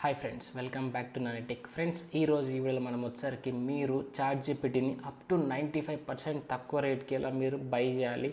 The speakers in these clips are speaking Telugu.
Hi friends welcome back to Nani tech friends ఈ రోజు ఈ వీడియోలో మనం వచ్చేసరికి మీరు chat జీపీటీని up to ninety five percent తక్కువ రేట్కి ఎలా మీరు బై చేయాలి?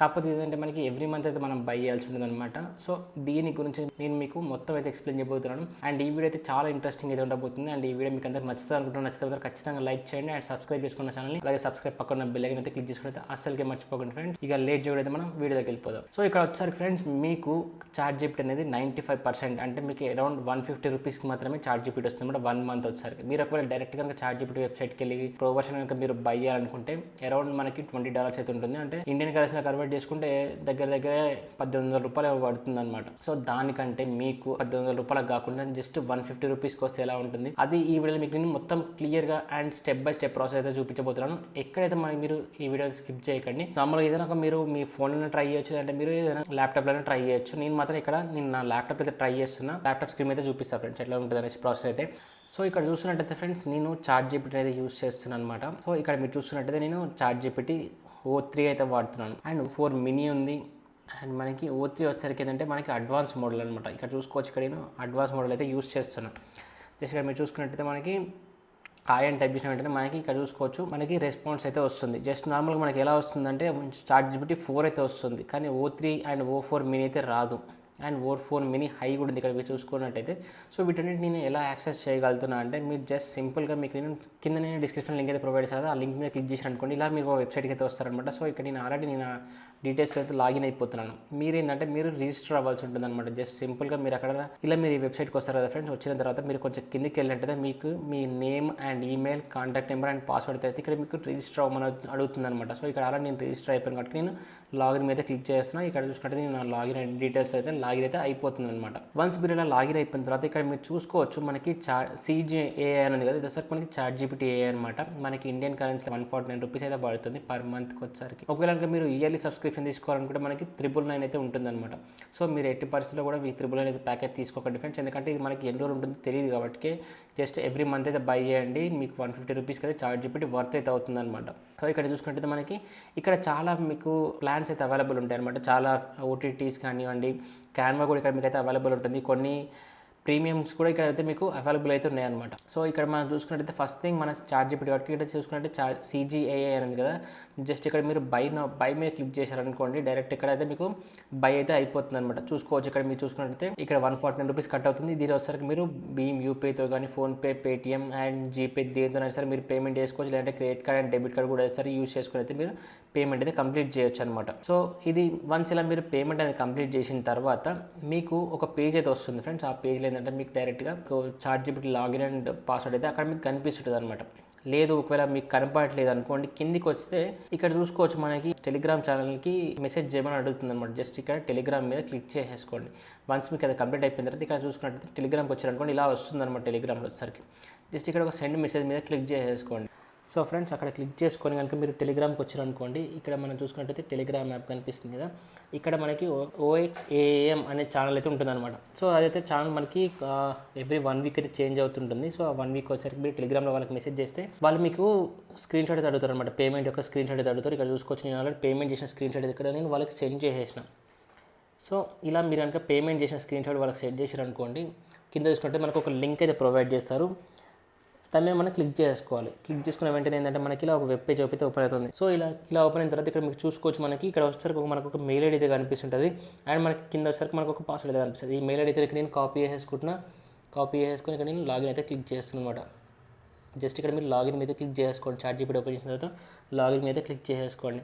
కాకపోతే ఏంటంటే మనకి ఎవ్రీ మంత్ అయితే మనం బై చేయాల్సి ఉంటుంది అనమాట సో దీని గురించి నేను మీకు మొత్తం అయితే ఎక్స్ప్లెయిన్ చేయబోతున్నాను. అండ్ ఈ వీడియో అయితే చాలా ఇంట్రెస్టింగ్ అయితే ఉండబోతుంది. అండ్ ఈ వీడియో మీకు అందరికి నచ్చుతుంది అనుకుంటున్నాను. నచ్చితే ఖచ్చితంగా లైక్ చేయండి. అండ్ సబ్స్క్రైబ్ చేసుకున్న ఛానల్ని అలాగే సబ్స్క్రైబ్ పక్కన బెల్ ఐకన్ అయితే క్లిక్ చేసుకుంటే అయితే అస్సలకే మర్చిపోకండి ఫ్రెండ్స్ ఇక లేట్ చేయడం అయితే మనం వీడియోకి వెళ్ళిపోదాం. సో ఇక్కడ వచ్చేసరికి ఫ్రెండ్స్ మీకు చార్ట్ జీపీటీ అనేది నైంటీ ఫైవ్ పర్సెంట్ అంటే మీకు అరౌండ్ వన్ ఫిఫ్టీ రూపీస్కి మాత్రమే చార్ట్ జీపీటీ వస్తుంది. అనమాట వన్ మంత్ వచ్చేసరికి. మీరు ఒకవేళ డైరెక్ట్ కనుక చార్ట్ జీపీటీ వెబ్సైట్కి వెళ్ళి ప్రో వర్షన్ కనుక మీరు బై చేయాలనుకుంటే అరౌండ్ మనకి ట్వంటీ డాలర్స్ అయితే ఉంటుంది. అంటే ఇండియన్ కరెన్సీలో కన్వర్ట్ చేసుకుంటే దగ్గర దగ్గర పద్దెనిమిది వందల రూపాయలు పడుతుంది అనమాట సో దానికంటే మీకు పద్దెనిమిది వందల రూపాయలకు కాకుండా జస్ట్ వన్ ఫిఫ్టీ రూపీస్కి వస్తే ఎలా ఉంటుంది? అది ఈ వీడియోలో మీకు నేను మొత్తం క్లియర్గా and step by step process అయితే చూపించబోతున్నాను. ఎక్కడైతే మనకి మీరు ఈ వీడియో స్కిప్ చేయకండి నార్మల్గా ఏదైనా ఒక మీరు మీ ఫోన్లో ట్రై చేయొచ్చు అంటే మీరు ఏదైనా ల్యాప్టాప్లోనే ట్రై చేయొచ్చు. నేను మాత్రం ఇక్కడ నేను నా ల్యాప్టాప్ అయితే ట్రై చేస్తున్నా. ల్యాప్టాప్ స్క్రీన్ అయితే చూపిస్తాను ఫ్రెండ్స్ ఎట్లా ఉంటుంది అనేసి ప్రాసెస్ అయితే. సో ఇక్కడ చూస్తున్నట్టయితే ఫ్రెండ్స్ నేను చార్ట్ జీపీటీ అయితే యూస్ చేస్తున్నాను అనమాట సో ఇక్కడ మీరు చూస్తున్నట్టయితే నేను చార్ట్ జీపీటీ ఓ త్రీ అయితే వాడుతున్నాను. అండ్ ఫోర్ మినీ ఉంది. అండ్ మనకి ఓ త్రీ వచ్చేసరికి ఏంటంటే మనకి అడ్వాన్స్ మోడల్ అనమాట ఇక్కడ చూసుకోవచ్చు ఇక్కడ నేను అడ్వాన్స్ మోడల్ అయితే యూస్ చేస్తున్నాను జస్ట్ ఇక్కడ మీరు చూసుకున్నట్టయితే మనకి హాయ్ అని టైప్ చేసిన వెంటనే మనకి ఇక్కడ చూసుకోవచ్చు. మనకి రెస్పాన్స్ అయితే వస్తుంది. జస్ట్ నార్మల్గా మనకి ఎలా వస్తుందంటే చార్ట్ జీబీటీ ఫోర్ అయితే వస్తుంది. కానీ O three and O four mini అయితే రాదు. And O four mini high కూడా ఉంది ఇక్కడ చూసుకున్నట్టయితే. సో వీటన్నిటి నేను ఎలా యాక్సెస్ చేయగలుగుతున్నా అంటే మీరు జస్ట్ సింపుల్గా మీకు నేను కింద నేను డిస్క్రిప్షన్ లింక్ అయితే ప్రొవైడ్ చేస్తాను ఆ లింక్ మీద క్లిక్ చేసిన అనుకోండి ఇలా మీరు వెబ్సైట్కి అయితే వస్తారనమాట సో ఇక్కడ నేను ఆల్రెడీ నేను డీటెయిల్స్ అయితే లాగిన్ అయిపోతున్నాను. మీరు ఏంటంటే మీరు రిజిస్టర్ అవ్వాల్సి ఉంటుంది అనమాట జస్ట్ సింపుల్గా మీరు అక్కడ ఇలా మీరు ఈ వెబ్సైట్కి వస్తారు కదా ఫ్రెండ్స్ వచ్చిన తర్వాత మీరు కొంచెం కిందికి వెళ్ళినట్టయితే మీకు మీ name and email contact number and password అయితే ఇక్కడ మీకు రిజిస్టర్ అవ్వమని అడుగుతుంది అనమాట సో ఇక్కడ అలా నేను రిజిస్టర్ అయిపోయాను కాబట్టి నేను లాగిన్ మీద క్లిక్ చేస్తున్నా. ఇక్కడ చూసుకుంటే నేను నా లాగిన్ డీటెయిల్స్ అయితే లాగిన్ అయితే అయిపోతుంది అనమాట వన్స్ మీరు ఇలా లాగిన్ అయిపోయిన తర్వాత ఇక్కడ మీరు చూసుకోవచ్చు మనకి చా సీజీఏ అని కదా సార్ మనకి చార్ట్ జీపీటీ ఏ అనమాట మనకి Indian currency one forty nine rupees అయితే పడుతుంది పర్ మంత్కి వచ్చేసరికి. ఒకవేళ మీరు ఇయర్లీ సబ్స్క్రిప్షన్ తీసుకోవాలనుకుంటే మనకి త్రిబుల్ నైన్ అయితే ఉంటుందన్నమాట. సో మీరు ఎట్టి పరిస్థితుల్లో కూడా ఈ త్రిబుల్ నైన్ అయితే ప్యాకేజ్ తీసుకోకండి ఫ్రెండ్స్. ఎందుకంటే ఇది మనకి ఎన్ని రోజులు ఉంటుందో తెలియదు కాబట్టి జస్ట్ ఎవ్రీ మంత్ అయితే బై చేయండి. మీకు వన్ ఫిఫ్టీ రూపీస్కి అయితే చార్జ్ పెట్టి వర్త్ అయితే అవుతుంది అనమాట సో ఇక్కడ చూసుకుంటే మనకి ఇక్కడ చాలా మీకు ప్లాన్స్ అయితే అవైలబుల్ ఉంటాయి అనమాట చాలా ఓటీటీస్ కానివ్వండి క్యాన్వా కూడా ఇక్కడ మీకు అయితే అవైలబుల్ ఉంటుంది. కొన్ని ప్రీమియమ్స్ కూడా ఇక్కడ అయితే మీకు అవైలబుల్ అయితే ఉన్నాయన్నమాట. సో ఇక్కడ మనం చూసుకున్నట్టయితే ఫస్ట్ థింగ్ మన చార్జ్ జీపీటీ కాబట్టి ఇక్కడ చూసుకుంటే చార్ సీజీఏఏ అనేది కదా. జస్ట్ ఇక్కడ మీరు బై బై మీద క్లిక్ చేశారనుకోండి డైరెక్ట్ ఇక్కడ అయితే మీకు బై అయితే అయిపోతుంది అనమాట చూసుకోవచ్చు ఇక్కడ మీరు చూసుకున్నట్టయితే ఇక్కడ one forty nine rupees cut అవుతుంది. దీని వచ్చేసరికి మీరు భీమ్ యూపీఐతో కానీ ఫోన్పే పేటిఎం అండ్ జీపే దేనితో సరే మీరు పేమెంట్ చేసుకోవచ్చు. లేదంటే credit card and debit card కూడా సరే యూస్ చేసుకుని అయితే మీరు పేమెంట్ అయితే కంప్లీట్ చేయొచ్చు అనమాట సో ఇది వన్స్ ఇలా మీరు పేమెంట్ అనేది కంప్లీట్ చేసిన తర్వాత మీకు ఒక పేజ్ అయితే వస్తుంది ఫ్రెండ్స్ ఆ పేజ్లో ఏంటంటే మీకు డైరెక్ట్గా chat GPT login and password అయితే అక్కడ మీకు కనిపిస్తుంటుంది అనమాట లేదు ఒకవేళ మీకు కనపడట్లేదు అనుకోండి కిందికి వస్తే ఇక్కడ చూసుకోవచ్చు మనకి టెలిగ్రామ్ ఛానల్కి మెసేజ్ చేయమని అడుగుతుంది అనమాట జస్ట్ ఇక్కడ టెలిగ్రామ్ మీద క్లిక్ చేసేసుకోండి. వన్స్ మీకు అది కంప్లీట్ అయిపోయిన తర్వాత ఇక్కడ చూసుకున్నట్టయితే టెలిగ్రామ్కి వచ్చారనుకోండి ఇలా వస్తుంది అనమాట టెలిగ్రామ్లో వచ్చేసరికి. జస్ట్ ఇక్కడ ఒక సెండ్ మెసేజ్ మీద క్లిక్ చేసేసుకోండి. సో ఫ్రెండ్స్ అక్కడ క్లిక్ చేసుకొని కనుక మీరు టెలిగ్రామ్కి వచ్చారనుకోండి ఇక్కడ మనం చూసుకున్నట్టయితే టెలిగ్రామ్ యాప్ కనిపిస్తుంది కదా. ఇక్కడ మనకి ఓఎక్స్ఏఎం అనే ఛానల్ అయితే ఉంటుందన్నమాట. సో అదైతే ఛానల్ మనకి ఎవ్రీ వన్ వీక్ అయితే చేంజ్ అవుతుంటుంది. సో ఆ వన్ వీక్ వచ్చేసరికి మీరు టెలిగ్రామ్లో వాళ్ళకి మెసేజ్ చేస్తే వాళ్ళు మీకు స్క్రీన్ షాట్ అయితే అడుగుతారు అనమాట పేమెంట్ యొక్క స్క్రీన్ షాట్ అయితే అడుగుతారు. ఇక్కడ చూసుకోవచ్చు నేను ఆల్రెడీ పేమెంట్ చేసిన స్క్రీన్ షాట్ ఇక్కడ నేను వాళ్ళకి సెండ్ చేసేసిన. సో ఇలా మీరు కనుక పేమెంట్ చేసిన స్క్రీన్ షాట్ వాళ్ళకి సెండ్ చేశారు అనుకోండి కింద చూసుకుంటే మనకు ఒక లింక్ అయితే ప్రొవైడ్ చేస్తారు. దాని మీద మనం క్లిక్ చేసుకోవాలి. క్లిక్ చేసుకున్న వెంటనే ఏంటంటే మనకి ఇలా ఒక వెబ్ పేజ్ అయితే ఓపెన్ అవుతుంది. సో ఇలా ఇలా ఓపెన్ అయిన తర్వాత ఇక్కడ మీకు చూసుకోవచ్చు మనకి ఇక్కడ వచ్చేసరికి ఒక మనకు ఒక మెయిల్ ఐడి అయితే కనిపిస్తుంటుంది. అండ్ మనకి కింద వచ్చేసరికి మనకు ఒక పాస్వర్డ్ అయితే కనిపిస్తుంది. ఈ మెయిల్ ఐడి అయితే ఇక్కడ నేను కాపీ చేసేసుకుంటున్నా. కాపీ చేసుకుని ఇక్కడ నేను లాగిన్ అయితే క్లిక్ చేస్తున్నాను అనమాట జస్ట్ ఇక్కడ మీరు లాగిన్ మీద క్లిక్ చేసుకోండి. చార్ట్ జీపీటీ ఓపెన్ చేసిన తర్వాత లాగిన్ మీద క్లిక్ చేసేసుకోండి.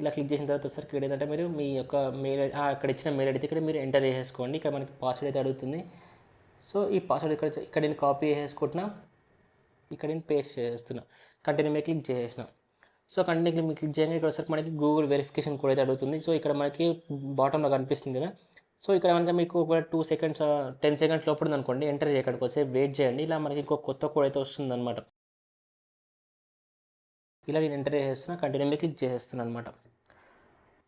ఇలా క్లిక్ చేసిన తర్వాత వచ్చేసరికి ఇక్కడ ఏంటంటే మీరు మీ యొక్క మెయిల్ అక్కడ ఇచ్చిన మెయిల్ ఐడి ఇక్కడ మీరు ఎంటర్ చేసేసుకోండి. ఇక్కడ మనకి పాస్వర్డ్ అయితే అడుగుతుంది. సో ఈ పాస్వర్డ్ ఇక్కడ ఇక్కడ నేను కాపీ చేసుకుంటున్నా ఇక్కడ నేను పేస్ట్ చేస్తున్నా. కంటిన్యూ మీద క్లిక్ చేసేసిన. సో కంటిన్యూ క్లిక్ క్లిక్ చేయగానే ఇక్కడ ఒకసారి మనకి గూగుల్ వెరిఫికేషన్ కూడా అయితే అడుగుతుంది. సో ఇక్కడ మనకి బాటంలో కనిపిస్తుంది కదా. సో ఇక్కడ కనుక మీకు ఒక టూ సెకండ్స్ టెన్ సెకండ్స్ లోపల అనుకోండి ఎంటర్ చేయడానికి వస్తే వెయిట్ చేయండి. ఇలా మనకి ఇంకో కొత్త కోడ్ అయితే వస్తుంది అనమాట ఇలా నేను ఎంటర్ చేసేస్తున్నా కంటిన్యూ మీద క్లిక్ చేసేస్తున్నాను అనమాట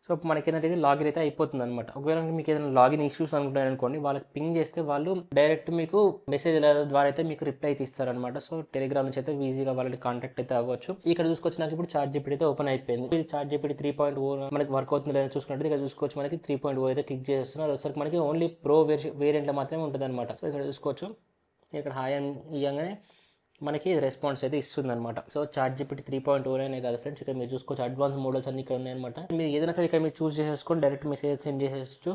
సో మనకి ఏంటంటే లాగిన్ అయితే అయిపోతుంది అనమాట ఒకవేళ మీకు ఏదైనా లాగిన్ ఇష్యూస్ అనుకుంటారు అనుకోండి వాళ్ళకి పింగ్ చేస్తే వాళ్ళు డైరెక్ట్ మీకు మెసేజ్ ద్వారా అయితే మీకు రిప్లై అయితే ఇస్తారనమాట సో టెలిగ్రామ్ నుంచి అయితే ఈజీగా వాళ్ళని కాంటాక్ట్ అయితే అవ్వచ్చు. ఇక్కడ చూసుకోవచ్చు నాకు ఇప్పుడు చార్ట్ జీపీటీ అయితే ఓపెన్ అయిపోయింది. ఇది chat GPT three point O మనకి వర్క్ అవుతుంది లేదా చూసుకుంటే ఇక్కడ చూసుకోవచ్చు. మనకి త్రీ పాయింట్ ఓ అయితే క్లిక్ చేస్తున్నారు. అది వచ్చరికి మనకి ఓన్లీ ప్రో వేరియంట్లో మాత్రమే ఉంటుంది అనమాట సో ఇక్కడ చూసుకోవచ్చు. ఇక్కడ హాయ్ అని ఇవ్వగానే మనకి రెస్పాన్స్ అయితే ఇస్తుంది అనమాట so chat GPT three point ఓనే కాదు ఫ్రెండ్స్ ఇక్కడ మీరు చూసుకోవచ్చు అడ్వాన్స్ మోడల్స్ అన్ని ఇక్కడ ఉన్నాయన్నమాట. మీరు ఏదైనా సరే ఇక్కడ మీరు చూస్ చేసేసుకొని డైరెక్ట్ మెసేజ్ సెండ్ చేసేయచ్చు.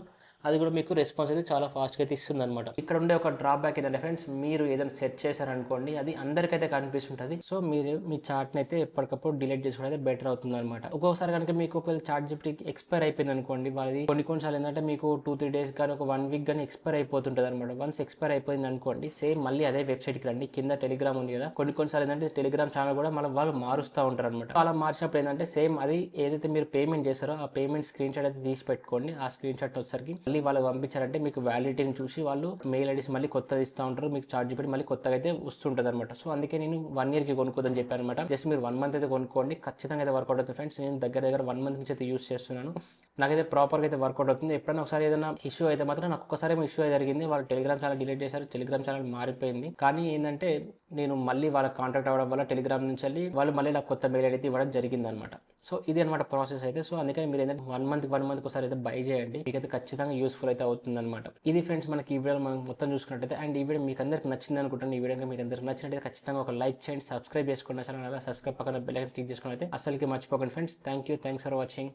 అది కూడా మీకు రెస్పాన్స్ అయితే చాలా ఫాస్ట్గా అయితే ఇస్తుంది అనమాట ఇక్కడ ఉండే ఒక డ్రాబ్యాక్ ఏదంటే ఫ్రెండ్స్ మీరు ఏదైనా సెట్ చేశారనుకోండి అది అందరికైతే కనిపిస్తుంటుంది. సో మీరు మీ చార్ట్ని అయితే ఎప్పటికప్పుడు డిలీట్ చేసుకోవడం అయితే బెటర్ అవుతుంది అనమాట ఒక్కొక్కసారి కనుక మీకు ఒక చార్ట్ జీపీటీ ఎక్స్పైర్ అయిపోయింది అనుకోండి వాళ్ళది కొన్ని కొన్నిసార్లు ఏంటంటే మీకు టూ త్రీ డేస్ కానీ ఒక వన్ వీక్ కానీ ఎక్స్పైర్ అయిపోతుంటుంది అనమాట వన్స్ ఎక్స్పైర్ అయిపోయింది అనుకోండి సేమ్ మళ్ళీ అదే వెబ్సైట్కి రండి. కింద టెలిగ్రామ్ ఉంది కదా కొన్ని కొన్నిసార్లు ఏంటంటే టెలిగ్రామ్ ఛానల్ కూడా మన వాళ్ళు మారుస్తూ ఉంటారు అనమాట అలా మార్చినప్పుడు ఏంటంటే సేమ్ అది ఏదైతే మీరు పేమెంట్ చేస్తారో ఆ పేమెంట్ స్క్రీన్ షాట్ అయితే తీసి పెట్టుకోండి. ఆ స్క్రీన్ షాట్ వచ్చేసరికి మళ్ళీ వాళ్ళు పంపించారంటే మీకు వ్యాలిడిటీని చూసి వాళ్ళు మెయిల్ ఐడీస్ మళ్ళీ కొత్తది ఇస్తూ ఉంటారు. మీకు చార్జ్ పెట్టి మళ్ళీ కొత్తగా అయితే వస్తుంటుంది అనమాట సో అందుకే నేను వన్ ఇయర్కి కొనుక్కోదని చెప్పాను అనమాట జస్ట్ మీరు వన్ మంత్ అయితే కొనుక్కోండి. ఖచ్చితంగా అయితే వర్కౌట్ అవుతుంది ఫ్రెండ్స్ నేను దగ్గర దగ్గర వన్ మంత్ నుంచి అయితే యూస్ చేస్తున్నాను. నాకైతే ప్రాపర్గా అయితే వర్కౌట్ అవుతుంది. ఎప్పుడైనా ఒకసారి ఏదైనా ఇష్యూ అయితే మాత్రం నాకు ఒక్కసారి ఇష్యూ జరిగింది. వాళ్ళు టెలిగ్రామ్ ఛానల్ డిలీట్ చేశారు. టెలిగ్రామ్ ఛానల్ మారిపోయింది. కానీ ఏంటంటే నేను మళ్ళీ వాళ్ళ కాంటాక్ట్ అవ్వడం వల్ల టెలిగ్రామ్ నుంచి వెళ్ళి వాళ్ళు మళ్ళీ నాకు కొత్త మెయిల్ అయితే ఇవ్వడం జరిగింది అనమాట సో ఇది అనమాట ప్రాసెస్ అయితే. సో అందుకని మీరు ఏంటంటే వన్ మంత్ వన్ మంత్ ఒకసారి అయితే బై చేయండి. మీకైతే ఖచ్చితంగా యూస్ఫుల్ అయితే అవుతుంది అనమాట ఇది ఫ్రెండ్స్ మనకి ఈ వీడియో మనం మొత్తం చూసుకున్నట్టయితే అండ్ ఈ వీడియో మీకు అందరికి నచ్చింది అనుకుంటాను ఈ వీడియో మీకు అందరికి నచ్చినట్టయితే ఖచ్చితంగా ఒక లైక్ చేయండి సబ్స్క్రైబ్ చేసుకోండి. అసలు అలా సబ్స్క్రైబ్ పక్కన బెల్ క్లిక్ చేసుకోండి అయితే అసలుకి మర్చిపోకండి friends thank you thanks for watching